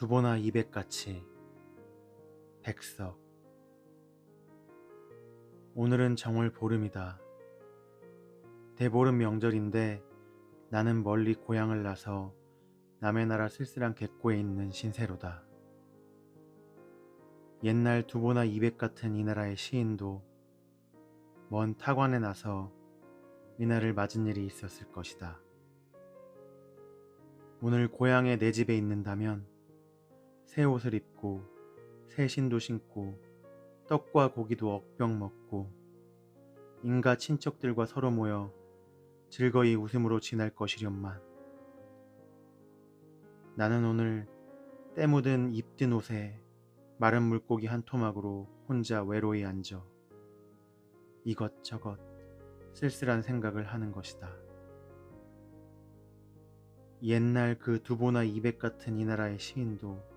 두보나 이백같이 백석 오늘은 정월 보름이다. 대보름 명절인데 나는 멀리 고향을 나서 남의 나라 쓸쓸한 갯고에 있는 신세로다. 옛날 두보나 이백 같은 이 나라의 시인도 먼 타관에 나서 이날을 맞은 일이 있었을 것이다. 오늘 고향에 내 집에 있는다면 새 옷을 입고 새 신도 신고 떡과 고기도 억병 먹고 인가 친척들과 서로 모여 즐거이 웃음으로 지날 것이련만 나는 오늘 때 묻은 입든 옷에 마른 물고기 한 토막으로 혼자 외로이 앉아 이것저것 쓸쓸한 생각을 하는 것이다. 옛날 그 두보나 이백 같은 이 나라의 시인도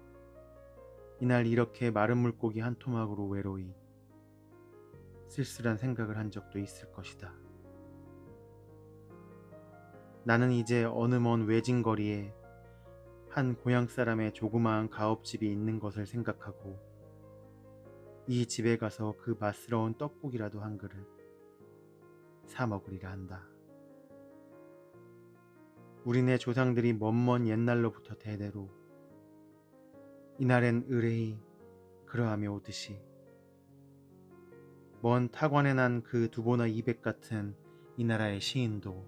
이날 이렇게 마른 물고기 한 토막으로 외로이 쓸쓸한 생각을 한 적도 있을 것이다. 나는 이제 어느 먼 외진 거리에 한 고향 사람의 조그마한 가업집이 있는 것을 생각하고 이 집에 가서 그 맛스러운 떡국이라도 한 그릇 사 먹으리라 한다. 우리네 조상들이 먼먼 옛날로부터 대대로 이날엔 의뢰이 그러하며 오듯이 먼 타관에 난 그 두보나 이백 같은 이 나라의 시인도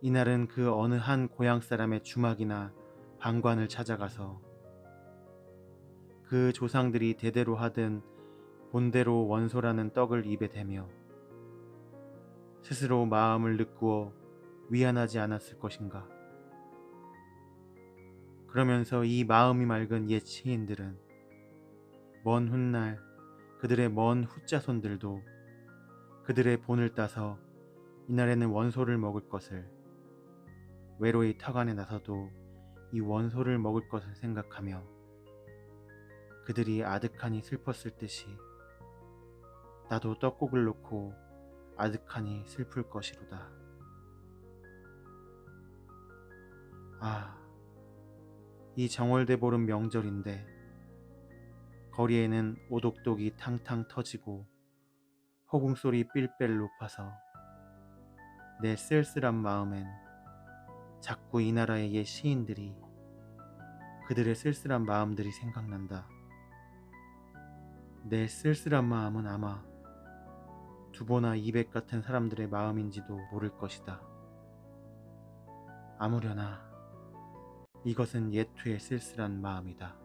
이날은 그 어느 한 고향 사람의 주막이나 방관을 찾아가서 그 조상들이 대대로 하던 본대로 원소라는 떡을 입에 대며 스스로 마음을 느꾸어 위안하지 않았을 것인가. 그러면서 이 마음이 맑은 옛 시인들은 먼 훗날 그들의 먼 후자손들도 그들의 본을 따서 이날에는 원소를 먹을 것을 외로이 타관에 나서도 이 원소를 먹을 것을 생각하며 그들이 아득하니 슬펐을 듯이 나도 떡국을 놓고 아득하니 슬플 것이로다. 아, 이 정월대보름 명절인데 거리에는 오독독이 탕탕 터지고 허궁소리 삘삘 높아서 내 쓸쓸한 마음엔 자꾸 이 나라의 옛 시인들이 그들의 쓸쓸한 마음들이 생각난다. 내 쓸쓸한 마음은 아마 두보나 이백 같은 사람들의 마음인지도 모를 것이다. 아무려나 이것은 예투의 쓸쓸한 마음이다.